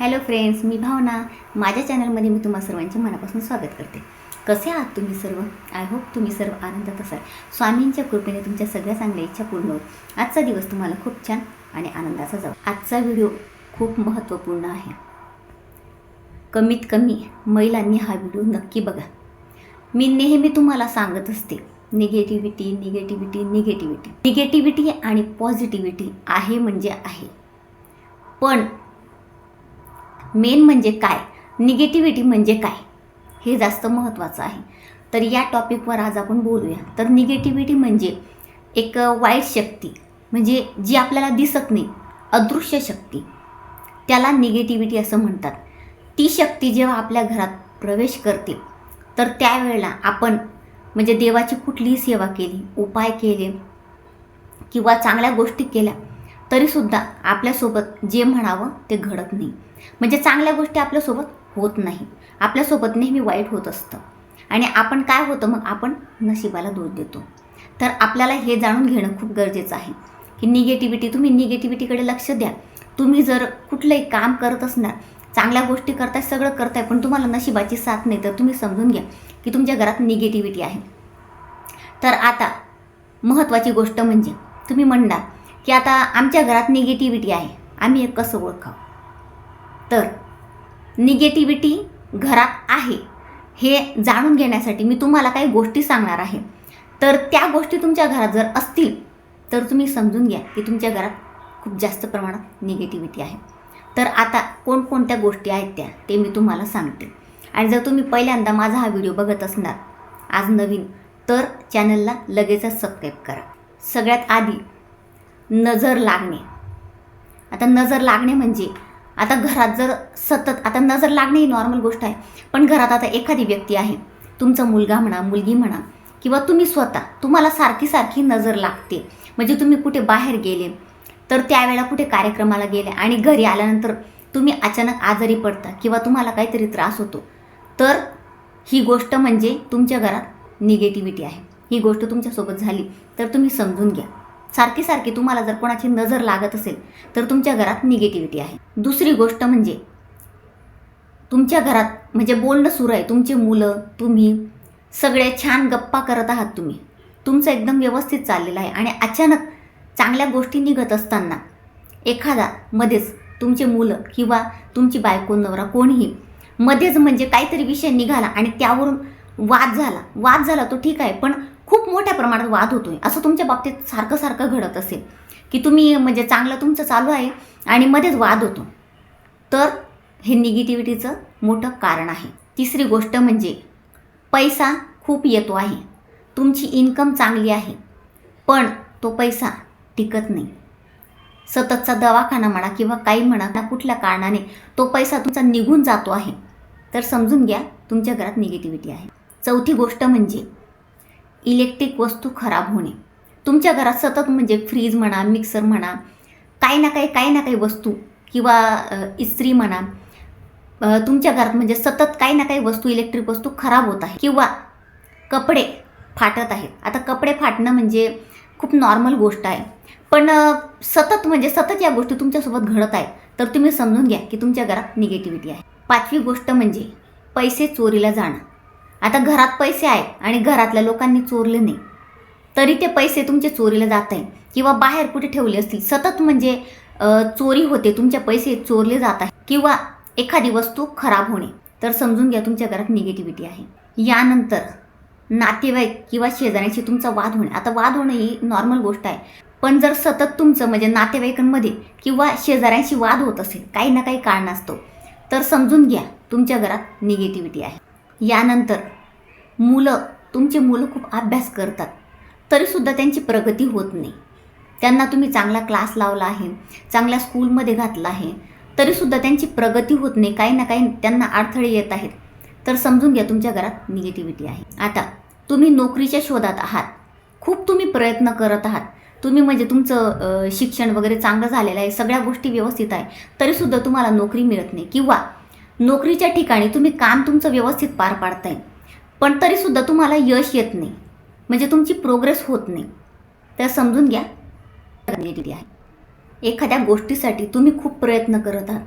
Hello friends मी भावना. माझ्या चॅनलमध्ये मी तुम्हा सर्वांचे मनापासून स्वागत करते. कसे आहात तुम्ही सर्व? आय होप तुम्ही सर्व आनंदात असाल. स्वामींच्या कृपेने तुमच्या सगळ्या चांगल्या इच्छा पूर्ण होत. आजचा दिवस तुम्हाला खूप छान आणि आनंदाचा जाऊ आजचा व्हिडिओ खूप महत्त्वपूर्ण आहे. कमीत कमी महिलांनी हा व्हिडिओ नक्की बघा. मी नेहमी तुम्हाला सांगत असते निगेटिव्हिटी निगेटिव्हिटी निगेटिव्हिटी निगेटिव्हिटी आणि पॉझिटिव्हिटी आहे म्हणजे आहे. पण मेन म्हणजे काय? निगेटिव्हिटी म्हणजे काय? हे जास्त महत्त्वाचं आहे. तर या टॉपिकवर आज आपण बोलूया. तर निगेटिव्हिटी म्हणजे एक वाईट शक्ती. म्हणजे जी आपल्याला दिसत नाही. अदृश्य शक्ती. त्याला निगेटिव्हिटी असं म्हणतात. ती शक्ती जेव्हा आपल्या घरात प्रवेश करते तर त्यावेळेला आपण म्हणजे देवाची कुठलीही सेवा केली उपाय केले किंवा चांगल्या गोष्टी केल्या तरीसुद्धा आपल्यासोबत जे म्हणावं ते घडत नाही. म्हणजे चांगल्या गोष्टी आपल्यासोबत होत नाही. आपल्यासोबत नेहमी वाईट होत असतं. आणि आपण काय होतं मग? आपण नशिबाला दोष देतो. तर आपल्याला हे जाणून घेणं खूप गरजेचं आहे. की निगेटिव्हिटी तुम्ही निगेटिव्हिटीकडे लक्ष द्या. तुम्ही जर कुठलंही काम करत असणार चांगल्या गोष्टी करताय सगळं करताय पण तुम्हाला नशिबाची साथ नाही तर तुम्ही समजून घ्या की तुमच्या घरात निगेटिव्हिटी आहे. तर आता महत्त्वाची गोष्ट म्हणजे तुम्ही म्हणणार की आता आमच्या घरात निगेटिव्हिटी आहे. आम्ही हे कसं ओळखावं? तर निगेटिव्हिटी घरात आहे. हे जाणून घेण्यासाठी मी तुम्हाला काही गोष्टी सांगणार आहे. तर त्या गोष्टी तुमच्या घरात जर असतील तर तुम्ही समजून घ्या की तुमच्या घरात खूप जास्त प्रमाणात निगेटिव्हिटी आहे. तर आता कोणकोणत्या गोष्टी आहेत त्या ते मी तुम्हाला सांगते. आणि जर तुम्ही पहिल्यांदा माझा हा व्हिडिओ बघत असणार आज नवीन तर चॅनलला लगेचच सबस्क्राईब करा. सगळ्यात आधी नजर लागणे. आता नजर लागणे म्हणजे आता घरात जर सतत आता नजर लागणे ही नॉर्मल गोष्ट आहे पण घरात आता एखादी व्यक्ती आहे तुमचा मुलगा म्हणा मुलगी म्हणा किंवा तुम्ही स्वतः तुम्हाला सारखी सारखी नजर लागते. म्हणजे तुम्ही कुठे बाहेर गेले तर त्यावेळेला कुठे कार्यक्रमाला गेले आणि घरी आल्यानंतर तुम्ही अचानक आजारी पडता किंवा तुम्हाला काहीतरी त्रास होतो तर ही गोष्ट म्हणजे तुमच्या घरात निगेटिव्हिटी आहे. ही गोष्ट तुमच्यासोबत झाली तर तुम्ही समजून घ्या. सारखी सारखी तुम्हाला जर कोणाची नजर लागत असेल तर तुमच्या घरात निगेटिव्हिटी आहे. दुसरी गोष्ट म्हणजे तुमच्या घरात म्हणजे बोलणं सुरू आहे. तुमची मुलं तुम्ही सगळे छान गप्पा करत आहात तुम्ही. तुमचं एकदम व्यवस्थित चाललेलं आहे. आणि अचानक चांगल्या गोष्टी निघत असताना एखादा मध्येच तुमचे मुलं किंवा तुमची बायको नवरा कोणीही मध्येच म्हणजे काहीतरी विषय निघाला आणि त्यावरून वाद झाला. वाद झाला तो ठीक आहे पण खूप मोठ्या प्रमाणात वाद होतो आहे असं तुमच्या बाबतीत सारखं सारखं घडत असेल की तुम्ही म्हणजे चांगलं तुमचं चालू आहे आणि मध्येच वाद होतो. तर हे निगेटिव्हिटीचं मोठं कारण आहे. तिसरी गोष्ट म्हणजे पैसा खूप येतो आहे. तुमची इन्कम चांगली आहे पण तो पैसा टिकत नाही. सततचा दवाखाना म्हणा किंवा काही म्हणा ना कुठल्या कारणाने तो पैसा तुमचा निघून जातो आहे. तर समजून घ्या तुमच्या घरात निगेटिव्हिटी आहे. चौथी गोष्ट म्हणजे इलेक्ट्रिक वस्तू खराब होणे. तुमच्या घरात सतत म्हणजे फ्रीज म्हणा मिक्सर म्हणा काही ना काही काही ना काही वस्तू किंवा इस्त्री म्हणा तुमच्या घरात म्हणजे सतत काही ना काही वस्तू इलेक्ट्रिक वस्तू खराब होत आहे किंवा कपडे फाटत आहेत. आता कपडे फाटणं म्हणजे खूप नॉर्मल गोष्ट आहे. पण सतत म्हणजे सतत या गोष्टी तुमच्यासोबत घडत आहेत. तर तुम्ही समजून घ्या की तुमच्या घरात निगेटिव्हिटी आहे. पाचवी गोष्ट म्हणजे पैसे चोरीला जाणं. आता घरात पैसे आहेत आणि घरातल्या लोकांनी चोरले नाही. तरी ते पैसे तुमचे चोरीला जात आहे किंवा बाहेर कुठे ठेवले असतील. सतत म्हणजे चोरी होते तुमचे पैसे चोरले जात आहे किंवा एखादी वस्तू खराब होणे. तर समजून घ्या तुमच्या घरात निगेटिव्हिटी आहे. यानंतर नातेवाईक किंवा शेजाऱ्यांशी तुमचा वाद होणे. आता वाद होणं ही नॉर्मल गोष्ट आहे. पण जर सतत तुमचं म्हणजे नातेवाईकांमध्ये किंवा शेजाऱ्यांशी वाद होत असेल काही ना काही कारण असतो तर समजून घ्या तुमच्या घरात निगेटिव्हिटी आहे. यानंतर मुलं तुमचे मुलं खूप अभ्यास करतात. तरीसुद्धा त्यांची प्रगती होत नाही. त्यांना तुम्ही चांगला क्लास लावला आहे चांगल्या स्कूलमध्ये घातला आहे तरीसुद्धा त्यांची प्रगती होत नाही. काही ना काही त्यांना अडथळे येत आहेत. तर समजून घ्या तुमच्या घरात निगेटिव्हिटी आहे. आता तुम्ही नोकरीच्या शोधात आहात. खूप तुम्ही प्रयत्न करत आहात. तुम्ही म्हणजे तुमचं शिक्षण वगैरे चांगलं झालेलं आहे. सगळ्या गोष्टी व्यवस्थित आहे. तरीसुद्धा तुम्हाला नोकरी मिळत नाही. किंवा नोकरीच्या ठिकाणी तुम्ही काम तुमचं व्यवस्थित पार पाडताय. पण तरीसुद्धा तुम्हाला यश येत नाही. म्हणजे तुमची प्रोग्रेस होत नाही. तर समजून घ्या. आहे. एखाद्या गोष्टीसाठी तुम्ही खूप प्रयत्न करत आहात.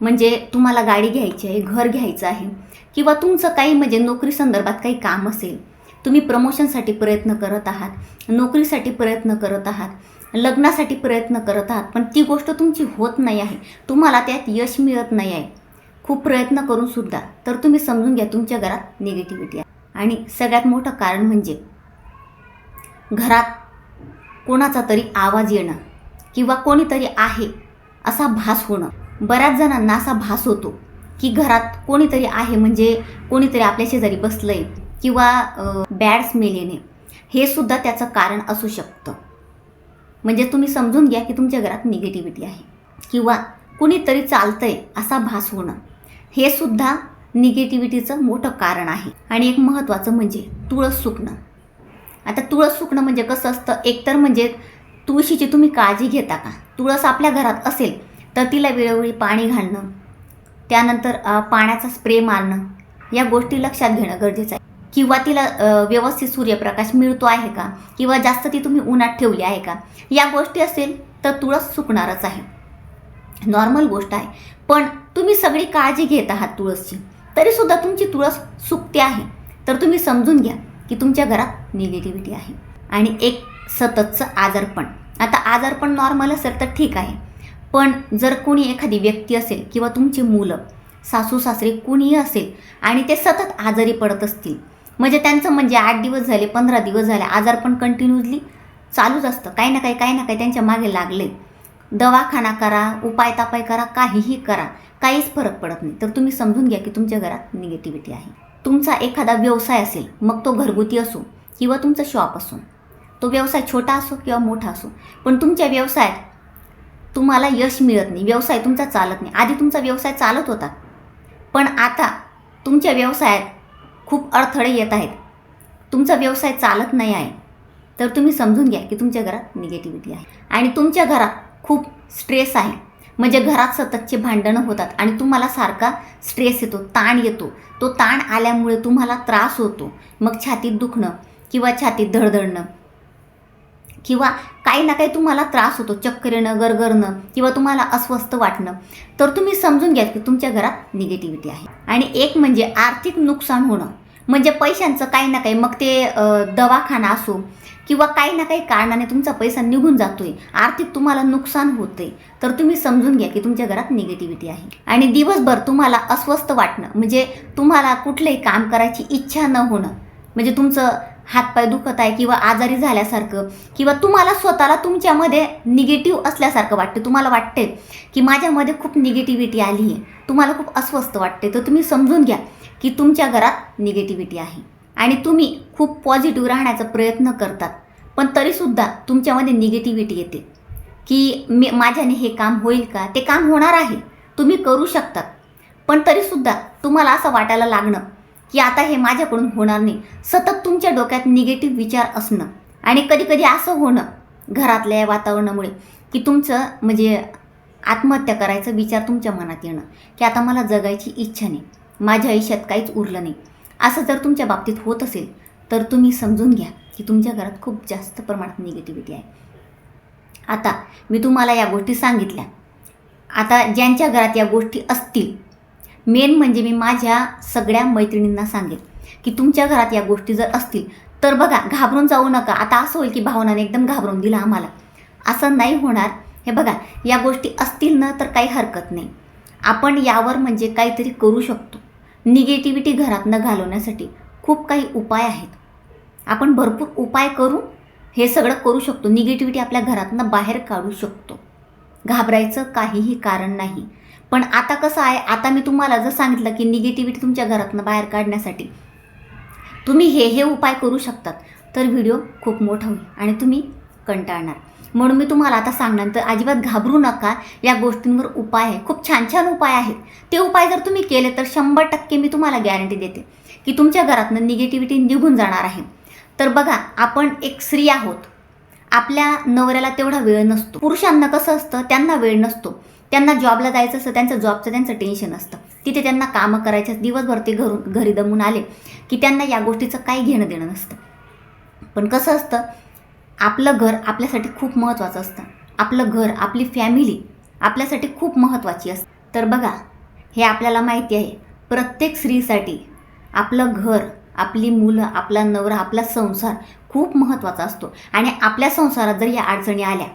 म्हणजे तुम्हाला गाडी घ्यायची आहे घर घ्यायचं आहे किंवा तुमचं काही म्हणजे नोकरी संदर्भात काही काम असेल तुम्ही प्रमोशनसाठी प्रयत्न करत आहात नोकरीसाठी प्रयत्न करत आहात लग्नासाठी प्रयत्न करत आहात पण ती गोष्ट तुमची होत नाही आहे. तुम्हाला त्यात यश मिळत नाही आहे. खूप प्रयत्न करून सुद्धा तर तुम्ही समजून घ्या तुमच्या घरात निगेटिव्हिटी आहे. आणि सगळ्यात मोठं कारण म्हणजे घरात कोणाचा तरी आवाज येणं किंवा कोणीतरी आहे असा भास होणं. बऱ्याच जणांना असा भास होतो की घरात कोणीतरी आहे म्हणजे कोणीतरी आपल्या शेजारी बसलंय किंवा बॅड स्मेल येणे. हे सुद्धा त्याचं कारण असू शकतं. म्हणजे तुम्ही समजून घ्या की तुमच्या घरात निगेटिव्हिटी आहे. किंवा कुणीतरी चालतंय असा भास होणं. हे सुद्धा निगेटिव्हिटीचं मोठं कारण आहे. आणि एक महत्त्वाचं म्हणजे तुळस सुकणं. आता तुळस सुकणं म्हणजे कसं असतं? एकतर म्हणजे तुळशीची तुम्ही काळजी घेता का? तुळस आपल्या घरात असेल तर तिला वेळोवेळी पाणी घालणं त्यानंतर पाण्याचा स्प्रे मारणं या गोष्टी लक्षात घेणं गरजेचं आहे. किंवा तिला व्यवस्थित सूर्यप्रकाश मिळतो आहे का? किंवा जास्त ती तुम्ही उन्हात ठेवली आहे का? या गोष्टी असेल तर तुळस सुकणारच आहे. नॉर्मल गोष्ट आहे. पण तुम्ही सगळी काळजी घेत आहात तुळसची. तरीसुद्धा तुमची तुळस सुकते आहे. तर तुम्ही समजून घ्या की तुमच्या घरात निगेटिव्हिटी आहे. आणि एक सततचं आजारपण. आता आजारपण नॉर्मल असेल तर ठीक आहे. पण जर कोणी एखादी व्यक्ती असेल किंवा तुमची मुलं सासू सासरे कुणीही असेल आणि ते सतत आजारी पडत असतील म्हणजे त्यांचं म्हणजे आठ दिवस झाले पंधरा दिवस झाले आजारपण कंटिन्युअसली चालूच असतं. काही ना काही काही ना काही त्यांच्या मागे लागले दवाखाना करा उपाय तापाय करा काहीही करा काहीच फरक पडत नाही. तर तुम्ही समजून घ्या की तुमच्या घरात निगेटिव्हिटी आहे. तुमचा एखादा व्यवसाय असेल मग तो घरगुती असो किंवा तुमचा शॉप असो. तो व्यवसाय छोटा असो किंवा मोठा असो पण तुमच्या व्यवसायात तुम्हाला यश मिळत नाही. व्यवसाय तुमचा चालत नाही. आधी तुमचा व्यवसाय चालत होता पण आता तुमच्या व्यवसायात खूप अडथळे येत आहेत. तुमचा व्यवसाय चालत नाही आहे. तर तुम्ही समजून घ्या की तुमच्या घरात निगेटिव्हिटी आहे. आणि तुमच्या घरात खूप स्ट्रेस आहे. म्हणजे घरात सततचे भांडणं होतात आणि तुम्हाला सारखा स्ट्रेस येतो ताण येतो. तो ताण आल्यामुळे तुम्हाला त्रास होतो. मग छातीत दुखणं किंवा छातीत धडधडणं किंवा काही ना काही तुम्हाला त्रास होतो चक्कर येणं गरगरणं किंवा तुम्हाला अस्वस्थ वाटणं. तर तुम्ही समजून घ्या की तुमच्या घरात निगेटिव्हिटी आहे. आणि एक म्हणजे आर्थिक नुकसान होणं. म्हणजे पैशांचं काही ना काही मग ते दवाखाना असो किंवा काही ना काही कारणाने तुमचा पैसा निघून जातोय. आर्थिक तुम्हाला नुकसान होतंय. तर तुम्ही समजून घ्या की तुमच्या घरात निगेटिव्हिटी आहे. आणि दिवसभर तुम्हाला अस्वस्थ वाटणं म्हणजे तुम्हाला कुठलंही काम करायची इच्छा न होणं म्हणजे तुमचं हातपाय दुखत आहे किंवा आजारी झाल्यासारखं किंवा तुम्हाला स्वतःला तुमच्यामध्ये निगेटिव्ह असल्यासारखं वाटतं तुम्हाला वाटते की माझ्यामध्ये खूप निगेटिव्हिटी आली आहे तुम्हाला खूप अस्वस्थ वाटते तर तुम्ही समजून घ्या की तुमच्या घरात निगेटिव्हिटी आहे. आणि तुम्ही खूप पॉझिटिव्ह राहण्याचा प्रयत्न करतात. पण तरीसुद्धा तुमच्यामध्ये निगेटिव्हिटी येते. की मी माझ्याने हे काम होईल का? ते काम होणार आहे. तुम्ही करू शकतात पण तरीसुद्धा तुम्हाला असं वाटायला लागणं की आता हे माझ्याकडून होणार नाही. सतत तुमच्या डोक्यात निगेटिव्ह विचार असणं. आणि कधीकधी असं होणं घरातल्या या वातावरणामुळे की तुमचं म्हणजे आत्महत्या करायचा विचार तुमच्या मनात येणं. की आता मला जगायची इच्छा नाही. माझ्या आयुष्यात काहीच उरलं नाही. असं जर तुमच्या बाबतीत होत असेल तर तुम्ही समजून घ्या की तुमच्या घरात खूप जास्त प्रमाणात निगेटिव्हिटी आहे. आता मी तुम्हाला या गोष्टी सांगितल्या. आता ज्यांच्या घरात या गोष्टी असतील मेन म्हणजे मी माझ्या सगळ्या मैत्रिणींना सांगेन की तुमच्या घरात या गोष्टी जर असतील तर बघा घाबरून जाऊ नका. आता असं होईल की भावनाने एकदम घाबरून दिला आम्हाला. असं नाही होणार. हे बघा या गोष्टी असतील ना तर काही हरकत नाही. आपण यावर म्हणजे काहीतरी करू शकतो. निगेटिव्हिटी घरातनं घालवण्यासाठी खूप काही उपाय आहेत. आपण भरपूर उपाय करून हे सगळं करू शकतो. निगेटिव्हिटी आपल्या घरातनं बाहेर काढू शकतो. घाबरायचं काहीही कारण नाही. पण आता कसं आहे आता मी तुम्हाला जर सांगितलं की निगेटिव्हिटी तुमच्या घरातनं बाहेर काढण्यासाठी तुम्ही हे हे उपाय करू शकतात तर व्हिडिओ खूप मोठा होईल आणि तुम्ही कंटाळणार. म्हणून मी तुम्हाला आता सांगणार तर अजिबात घाबरू नका. या गोष्टींवर उपाय आहे. खूप छान छान उपाय आहेत. ते उपाय जर तुम्ही केले तर शंभर टक्के मी तुम्हाला गॅरंटी देते की तुमच्या घरातनं निगेटिव्हिटी निघून जाणार आहे. तर बघा आपण एक स्त्री आहोत. आपल्या नवऱ्याला तेवढा वेळ नसतो. पुरुषांना कसं असतं त्यांना वेळ नसतो. त्यांना जॉबला जायचं असतं त्यांचं जॉबचं त्यांचं टेन्शन असतं. तिथे त्यांना कामं करायचं दिवसभर ते घरून घरी दमून आले की त्यांना या गोष्टीचं काही घेणं देणं नसतं. पण कसं असतं आपलं घर आपल्यासाठी खूप महत्त्वाचं असतं. आपलं घर आपली फॅमिली आपल्यासाठी खूप महत्त्वाची असते. तर बघा हे आपल्याला माहिती आहे प्रत्येक स्त्रीसाठी आपलं घर आपली मुलं आपला नवरा आपला संसार खूप महत्त्वाचा असतो. आणि आपल्या संसारात जर या अडचणी आल्या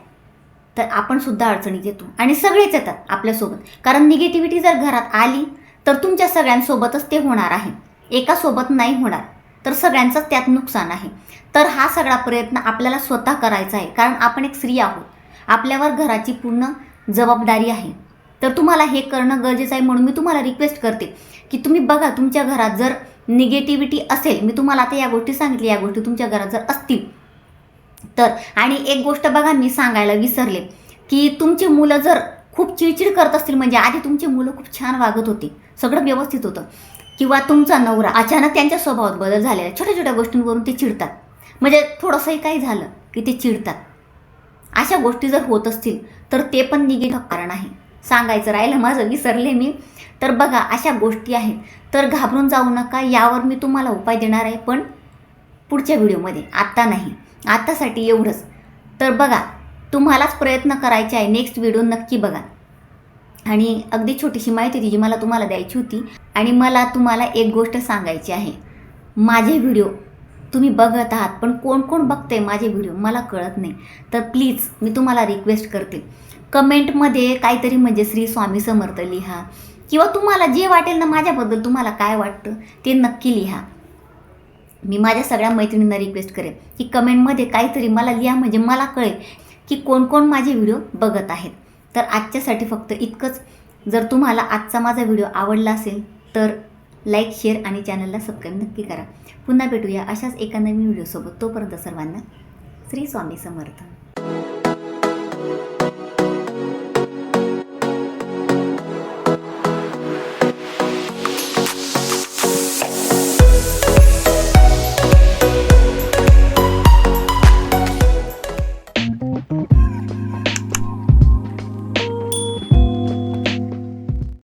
तर आपण सुद्धा अडचणीत येतो. आणि सगळेच येतात आपल्यासोबत. कारण निगेटिव्हिटी जर घरात आली तर तुमच्या सगळ्यांसोबतच ते होणार आहे. एकासोबत नाही होणार. तर सगळ्यांचंच त्यात नुकसान आहे. तर हा सगळा प्रयत्न आपल्याला स्वतः करायचा आहे. कारण आपण एक स्त्री आहोत. आपल्यावर घराची पूर्ण जबाबदारी आहे. तर तुम्हाला हे करणं गरजेचं आहे म्हणून मी तुम्हाला रिक्वेस्ट करते की तुम्ही बघा तुमच्या घरात जर निगेटिव्हिटी असेल मी तुम्हाला आता या गोष्टी सांगितल्या या गोष्टी तुमच्या घरात जर असतील. तर आणि एक गोष्ट बघा मी सांगायला विसरले की तुमची मुलं जर खूप चिडचिड करत असतील म्हणजे आधी तुमची मुलं खूप छान वागत होती. सगळं व्यवस्थित होतं. किंवा तुमचा नवरा अचानक त्यांच्या स्वभावात बदल झालेला छोट्या छोट्या गोष्टींवरून ते चिडतात. म्हणजे थोडंसंही काही झालं की ते चिडतात. अशा गोष्टी जर होत असतील तर ते पण निगेटिव्ह कारण आहे. सांगायचं राहिलं माझं विसरले मी. तर बघा अशा गोष्टी आहेत. तर घाबरून जाऊ नका यावर मी तुम्हाला उपाय देणार आहे पण पुढच्या व्हिडिओमध्ये. आत्ता नाही. आत्तासाठी एवढंच. तर बघा तुम्हालाच प्रयत्न करायचे आहे. नेक्स्ट व्हिडिओ नक्की बघा. आणि अगदी छोटीशी माहिती होती जी मला तुम्हाला द्यायची होती. आणि मला तुम्हाला एक गोष्ट सांगायची आहे. माझे व्हिडिओ तुम्ही बघत आहात पण कोण कोण बघते माझे व्हिडिओ मला कळत नाही. तर प्लीज मी तुम्हाला रिक्वेस्ट करते. कमेंटमध्ये काहीतरी म्हणजे श्री स्वामी समर्थ लिहा. किंवा तुम्हाला जे वाटेल ना माझ्याबद्दल तुम्हाला काय वाटतं ते नक्की लिहा. मी माझ्या सगळ्या मैत्रिणींना रिक्वेस्ट करेन की कमेंटमध्ये काहीतरी मला लिहा म्हणजे मला कळेल की कोण कोण माझे व्हिडिओ बघत आहेत. तर आजच्यासाठी फक्त इतकंच. जर तुम्हाला आजचा माझा व्हिडिओ आवडला असेल तर लाईक शेअर आणि चॅनलला सबस्क्राईब नक्की करा. पुन्हा भेटूया अशाच एका नवीन व्हिडिओसोबत. तोपर्यंत सर्वांना श्री स्वामी समर्थ.